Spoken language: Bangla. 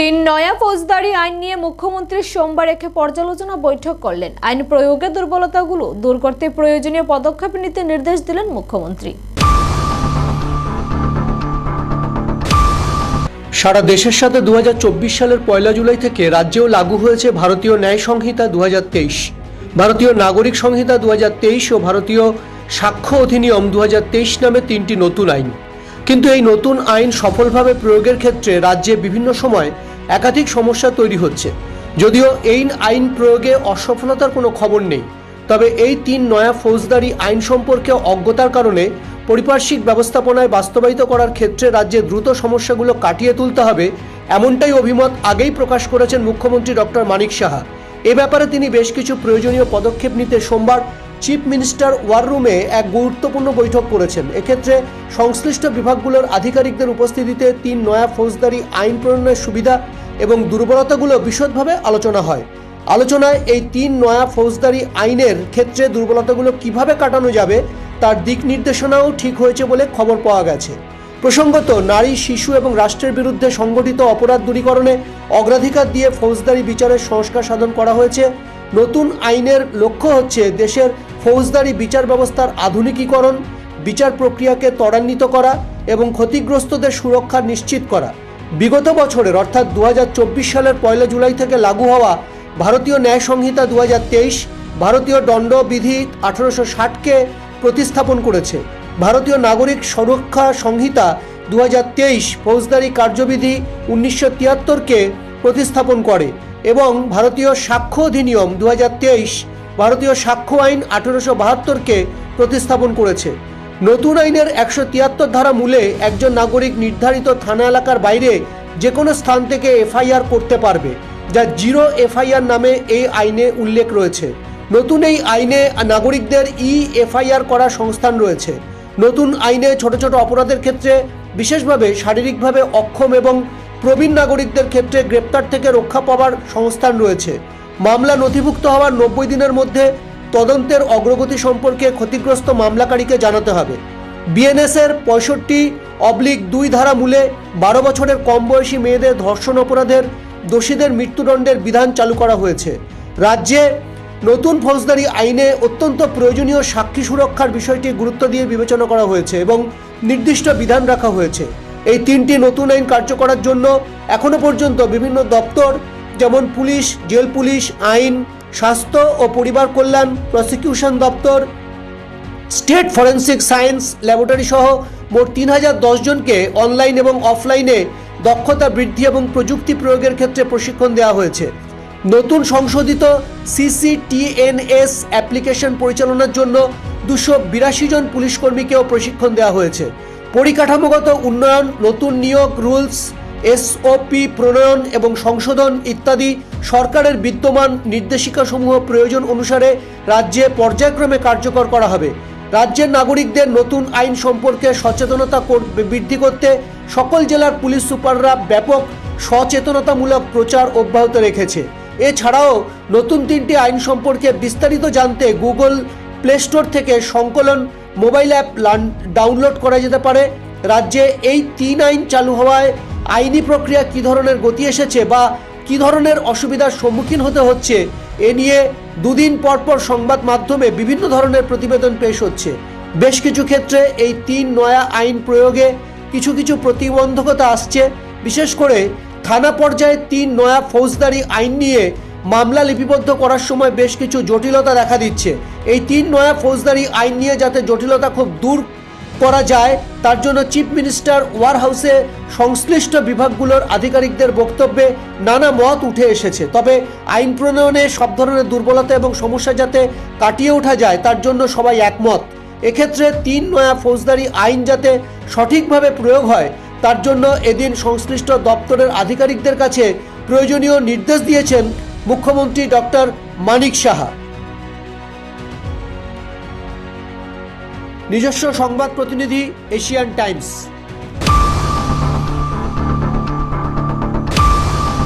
তিন নয়া ফৌজদারি আইন নিয়ে মুখ্যমন্ত্রী সোমবার একে পর্যালোচনা বৈঠক করলেন। আইন প্রয়োগে দুর্বলতাগুলো দূর করতে প্রয়োজনীয় পদক্ষেপ নিতে নির্দেশ দিলেন মুখ্যমন্ত্রী। সারা দেশের সাথে দু হাজার চব্বিশ সালের পয়লা জুলাই থেকে রাজ্যেও লাগু হয়েছে ভারতীয় ন্যায় সংহিতা দু হাজার তেইশ। ভারতীয় নাগরিক সংহিতা দুই হাজার তেইশ ও ভারতীয় সাক্ষ্য অধিনিয়ম দু হাজার তেইশ নামে তিনটি নতুন আইন। কিন্তু এই নতুন আইন সফলভাবে প্রয়োগের ক্ষেত্রে রাজ্যে বিভিন্ন সময় একাধিক সমস্যা তৈরি হচ্ছে। যদিও এই আইন প্রয়োগে অসফলতার কোনো খবর নেই, তবে এই তিন নয়া ফৌজদারি আইন সম্পর্কে অজ্ঞতার কারণে পরিপার্শ্বিক ব্যবস্থাপনায় বাস্তবায়িত করার ক্ষেত্রে রাজ্যে দ্রুত সমস্যাগুলো কাটিয়ে তুলতে হবে এমনটাই অভিমত আগেই প্রকাশ করেছেন মুখ্যমন্ত্রী ডক্টর মানিক সাহা। এ ব্যাপারে তিনি বেশ কিছু প্রয়োজনীয় পদক্ষেপ নিতে সোমবার চিফ মিনিস্টার ওয়ার রুমে এক গুরুত্বপূর্ণ বৈঠক করেছেন। এক্ষেত্রে সংশ্লিষ্ট বিভাগগুলোর আধিকারিকদের উপস্থিতিতে তিন নয়া ফৌজদারি আইন প্রণয়নের সুবিধা এবং দুর্বলতাগুলো বিশদভাবে আলোচনা হয়। আলোচনায় এই তিন নয়া ফৌজদারি আইনের ক্ষেত্রে দুর্বলতাগুলো কীভাবে কাটানো যাবে, তার দিক নির্দেশনাও ঠিক হয়েছে বলে খবর পাওয়া গেছে। প্রসঙ্গত, নারী, শিশু এবং রাষ্ট্রের বিরুদ্ধে সংগঠিত অপরাধ দূরীকরণে অগ্রাধিকার দিয়ে ফৌজদারি বিচারের সংস্কার সাধন করা হয়েছে। নতুন আইনের লক্ষ্য হচ্ছে দেশের ফৌজদারি বিচার ব্যবস্থার আধুনিকীকরণ, বিচার প্রক্রিয়াকে ত্বরান্বিত করা এবং ক্ষতিগ্রস্তদের সুরক্ষা নিশ্চিত করা। বিগত বছরের, অর্থাৎ দু হাজার চব্বিশ সালের পয়লা জুলাই থেকে লাগু হওয়া ভারতীয় ন্যায় সংহিতা দু হাজার তেইশ, ভারতীয় দণ্ডবিধি আঠারোশো ষাটকে প্রতিস্থাপন করেছে। ভারতীয় নাগরিক সুরক্ষা সংহিতা দু হাজার তেইশ ফৌজদারি কার্যবিধি উনিশশো তিয়াত্তরকে প্রতিস্থাপন করে এবং ভারতীয় সাক্ষ্য অধিনিয়ম দু হাজার তেইশ ভারতীয় সাক্ষ্য আইন আঠেরোশো বাহাত্তরকে প্রতিস্থাপন করেছে। নতুন আইনের একশো তিয়াত্তর ধারা মূলে একজন নাগরিক নির্ধারিত থানা এলাকার বাইরে যে কোনো স্থান থেকে এফআইআর করতে পারবে, যা জিরো এফআইআর নামে এই আইনে উল্লেখ রয়েছে। নতুন এই আইনে নাগরিকদের ই এফআইআর করার সংস্থান রয়েছে। নতুন আইনে ছোট ছোট অপরাধের ক্ষেত্রে, বিশেষভাবে শারীরিকভাবে অক্ষম এবং প্রবীণ নাগরিকদের ক্ষেত্রে গ্রেপ্তার থেকে রক্ষা পাওয়ার সংস্থান রয়েছে। মামলা নথিভুক্ত হওয়ার নব্বই দিনের মধ্যে তদন্তের অগ্রগতি সম্পর্কে ক্ষতিগ্রস্ত মামলাকারীকে জানাতে হবে। বিএনএস এর পঁয়ষট্টি অবলিক দুই ধারা মূলে বারো বছরের কম বয়সী মেয়েদের ধর্ষণ অপরাধের দোষীদের মৃত্যুদণ্ডের বিধান চালু করা হয়েছে। রাজ্যে নতুন ফৌজদারি আইনে অত্যন্ত প্রয়োজনীয় সাক্ষী সুরক্ষার বিষয়টি গুরুত্ব দিয়ে বিবেচনা করা হয়েছে এবং নির্দিষ্ট বিধান রাখা হয়েছে। এই তিনটি নতুন আইন কার্য করার জন্য এখনও পর্যন্ত বিভিন্ন দপ্তর যেমন পুলিশ, জেল পুলিশ, আইন, স্বাস্থ্য ও পরিবার কল্যাণ প্রসিকিউশন দপ্তর। স্টেট ফরেন্সিক সায়েন্স ল্যাবরেটরি সহ মোট তিন হাজার জনকে অনলাইন এবং অফলাইনে দক্ষতা বৃদ্ধি এবং প্রযুক্তি প্রয়োগের ক্ষেত্রে প্রশিক্ষণ দেওয়া হয়েছে। নতুন সংশোধিত সিসিটিএনএস অ্যাপ্লিকেশন পরিচালনার জন্য দুশো বিরাশি জন পুলিশ কর্মীকেও প্রশিক্ষণ দেওয়া হয়েছে। পরিকাঠামোগত উন্নয়ন, নতুন নিয়োগ রুলস এসওপি, প্রণয়ন এবং সংশোধন ইত্যাদি সরকারের বিদ্যমান নির্দেশিকাসমূহ প্রয়োজন অনুসারে রাজ্যে পর্যায়ক্রমে কার্যকর করা হবে। রাজ্যের নাগরিকদের নতুন আইন সম্পর্কে সচেতনতা বৃদ্ধি করতে সকল জেলার পুলিশ সুপাররা ব্যাপক সচেতনতামূলক প্রচার অব্যাহত রেখেছে। এছাড়াও নতুন তিনটি আইন সম্পর্কে বিস্তারিত জানতে গুগল প্লে স্টোর থেকে সংকলন মোবাইল অ্যাপ ডাউনলোড করা যেতে পারে। রাজ্যে এই তিন আইন চালু হওয়ায় আইনি প্রক্রিয়া কী ধরনের গতি এসেছে বা কী ধরনের অসুবিধার সম্মুখীন হতে হচ্ছে, এ নিয়ে দুদিন পর পর সংবাদ মাধ্যমে বিভিন্ন ধরনের প্রতিবেদন পেশ হচ্ছে। বেশ কিছু ক্ষেত্রে এই তিন নয়া আইন প্রয়োগে কিছু কিছু প্রতিবন্ধকতা আসছে। বিশেষ করে থানা পর্যায়ে তিন নয়া ফৌজদারি আইন নিয়ে মামলা লিপিবদ্ধ করার সময় বেশ কিছু জটিলতা দেখা দিচ্ছে। এই তিন নয়া ফৌজদারি আইন নিয়ে যাতে জটিলতা খুব দূর করা যায়। তার জন্য চিফ মিনিস্টার ওয়ার হাউসে সংশ্লিষ্ট বিভাগগুলোর আধিকারিকদের বক্তব্যে নানা মত উঠে এসেছে। তবে আইন প্রণয়নে সব ধরনের দুর্বলতা এবং সমস্যা যাতে কাটিয়ে ওঠা যায়, তার জন্য সবাই একমত। এক্ষেত্রে তিন নয়া ফৌজদারি আইন যাতে সঠিকভাবে প্রয়োগ হয়, তার জন্য এদিন সংশ্লিষ্ট দপ্তরের আধিকারিকদের কাছে প্রয়োজনীয় নির্দেশ দিয়েছেন মুখ্যমন্ত্রী ডক্টর মানিক সাহা। নিজস্ব সংবাদ প্রতিনিধি এশিয়ান টাইমস।